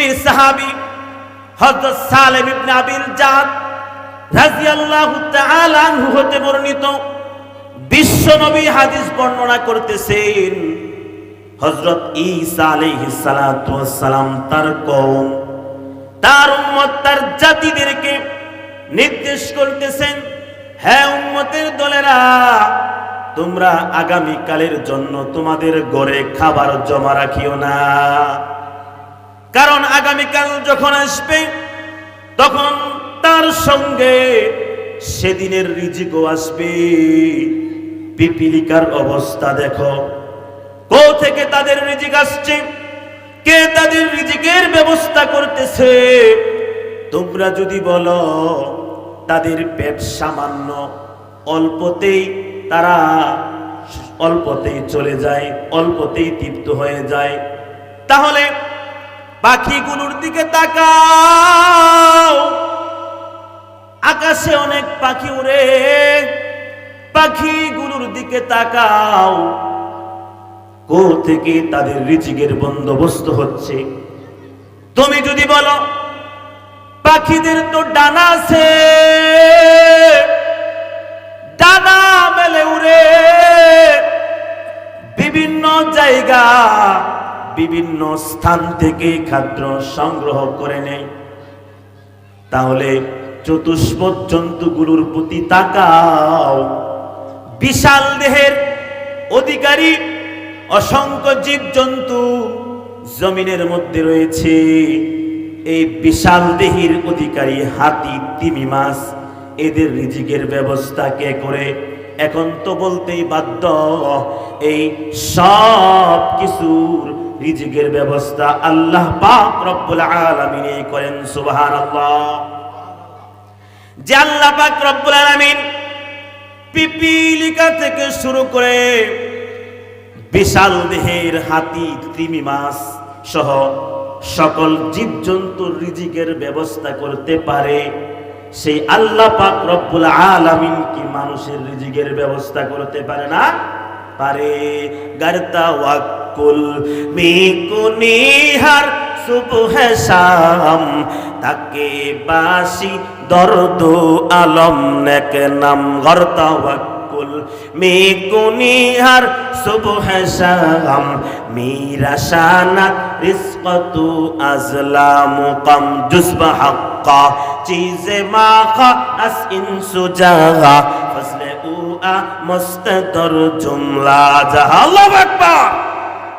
বীর সাহাবী হযরত সালেম ইবনে আবিল জাদ রাদিয়াল্লাহু তাআলা আনহু হতে বর্ণিত, বিশ্ব নবী হাদিস বর্ণনা করতেছেন, হযরত ঈসা আলাইহিস সালাতু সালাম তার কওম, তার উম্মত, তার জাতিদেরকে নির্দেশ করতেছেন হ্যাঁ উম্মতের দলেরা, তোমরা আগামী কালের জন্য তোমাদের গড়ে খাবার জমা রাখিও না। কারণ আগামীকাল যখন আসবে, তখন তার সঙ্গে সেদিনের রিজিকও আসবে। পিপিলিকার অবস্থা দেখো। কো থেকে তাদের রিজিক আসছে, কে তাদের রিজিকের ব্যবস্থা করতেছে, তোমরা যদি বলো, তাদের পেট সামান্য, অল্পতেই তারা অল্পতেই চলে যায়, অল্পতেই তৃপ্ত হয়ে যায়। তাহলে পাখিগুলোর দিকে তাকাও। আকাশে অনেক পাখি উড়ে পাখিগুলোর দিকে তাকাও। কো থেকে তাদের রিজিকের বন্দোবস্ত হচ্ছে। তুমি যদি বলো, পাখিদের তো ডানা আছে। ডানা মেলে উড়ে। বিভিন্ন জায়গা বিভিন্ন স্থান থেকে খাদ্য সংগ্রহ করে নেয়। তাহলে চতুষ্পদ জন্তুগুলোর প্রতি তাকাও। বিশাল দেহের অধিকারী অসংখ্য জীব জন্তু জমিনের মধ্যে রয়েছে। এই বিশাল দেহির অধিকারী হাতি, তিমি মাছ, এদের রিজিকের ব্যবস্থা কে করে? এখন তো বলতেই বাধ্য, এই সব কিছুর রিজিকের ব্যবস্থা আল্লাহ পাক রব্বুল আলামিন করেন, সুবহানাল্লাহ। যে আল্লাহ পাক রব্বুল আলামিন পিপিলিকা থেকে শুরু করে বিশাল দেহের হাতি, কৃমি মাছ সহ সকল জীবজন্তুর রিজিকের ব্যবস্থা করতে পারে। সেই আল্লাহ পাক রব্বুল আলামিন কি মানুষের রিজিকের ব্যবস্থা করতে পারে না? পারে। গারতা ওয়াক্কুল মিকুনিহার সুবহ শাম। তাকে বাসি দর্দ আলম নেক নাম। গরতা ওয়াক্কুল মিকুনিহার সুবহ শাম মিরা শানাত রিজকতু আজলামু কাম জুসবা হাক্কা। চিজে মাখা আস ইনসু জাগা ফসলে আ মস্তদর জুমলা। জাহা আল্লাহু আকবার।